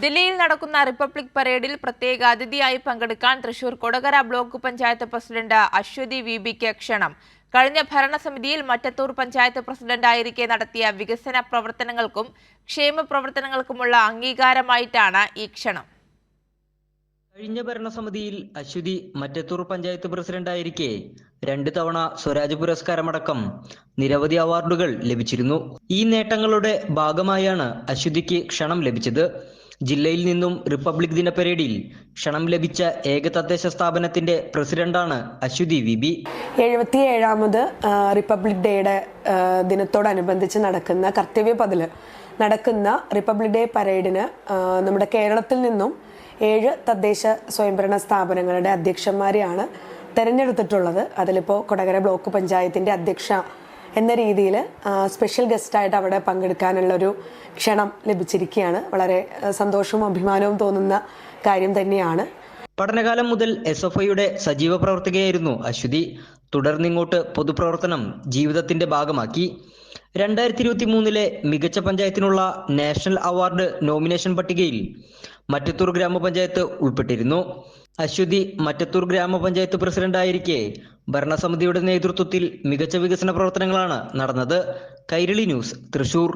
ദില്ലിയിൽ നടക്കുന്ന റിപ്പബ്ലിക് പരേഡിൽ പ്രത്യേക അതിഥിയായി പങ്കെടുക്കാൻ Thrissur Kodakara block panchayat president Aswathy V ബിക്ക് ക്ഷണം. കഴിഞ്ഞ ഭരണസമിതിയിൽ മറ്റത്തൂർ പഞ്ചായത്ത് പ്രസിഡന്റായിരിക്കെ നടത്തിയ വികസന പ്രവർത്തനങ്ങൾക്കും ക്ഷേമ പ്രവർത്തനങ്ങൾക്കുമുള്ള അംഗീകാരമായിട്ടാണ് ഈ ക്ഷണം. കഴിഞ്ഞ ഭരണസമിതിയിൽ അശ്വതി മറ്റത്തൂർ പഞ്ചായത്ത് പ്രസിഡന്റായിരിക്കെ രണ്ട് തവണ സ്വരാജ് പുരസ്കാരമടക്കം നിരവധി അവാർഡുകൾ ലഭിച്ചിരുന്നു. ഈ നേട്ടങ്ങളുടെ ഭാഗമായാണ് അശ്വതിക്ക് ക്ഷണം ലഭിച്ചത്. ജില്ലയിൽ നിന്നും റിപ്പബ്ലിക് ദിന പരേഡിൽ ക്ഷണം ലഭിച്ച ഏക തദ്ദേശ സ്ഥാപനത്തിന്റെ പ്രസിഡന്റാണ് അശ്വതി വി ബി. എഴുപത്തിയേഴാമത് റിപ്പബ്ലിക് ഡേയുടെ ദിനത്തോടനുബന്ധിച്ച് നടക്കുന്ന കർത്തവ്യ പതിൽ. നടക്കുന്ന റിപ്പബ്ലിക് ഡേ പരേഡിന് നമ്മുടെ കേരളത്തിൽ നിന്നും ഏഴ് തദ്ദേശ സ്വയംഭരണ സ്ഥാപനങ്ങളുടെ അധ്യക്ഷന്മാരെയാണ് തിരഞ്ഞെടുത്തിട്ടുള്ളത്. അതിലിപ്പോൾ കൊടകര ബ്ലോക്ക് പഞ്ചായത്തിന്റെ അധ്യക്ഷ എന്ന രീതിയിൽ സ്പെഷ്യൽ ഗസ്റ്റായിട്ട് അവിടെ പങ്കെടുക്കാനുള്ള ഒരു ക്ഷണം ലഭിച്ചിരിക്കുകയാണ്. വളരെ സന്തോഷവും അഭിമാനവും തോന്നുന്ന കാര്യം തന്നെയാണ്. പഠനകാലം മുതൽ എസ് എഫ് ഐയുടെ സജീവ പ്രവർത്തകയായിരുന്നു അശ്വതി. തുടർന്നിങ്ങോട്ട് പൊതുപ്രവർത്തനം ജീവിതത്തിന്റെ ഭാഗമാക്കി. രണ്ടായിരത്തി ഇരുപത്തി മൂന്നിലെ മികച്ച പഞ്ചായത്തിനുള്ള നാഷണൽ അവാർഡ് നോമിനേഷൻ പട്ടികയിൽ മറ്റത്തൂർ ഗ്രാമപഞ്ചായത്ത് ഉൾപ്പെട്ടിരുന്നു. അശ്വതി മറ്റത്തൂർ ഗ്രാമപഞ്ചായത്ത് പ്രസിഡന്റായിരിക്കെ ഭരണസമിതിയുടെ നേതൃത്വത്തിൽ മികച്ച വികസന പ്രവർത്തനങ്ങളാണ് നടന്നത്. കൈരളി ന്യൂസ് തൃശൂർ.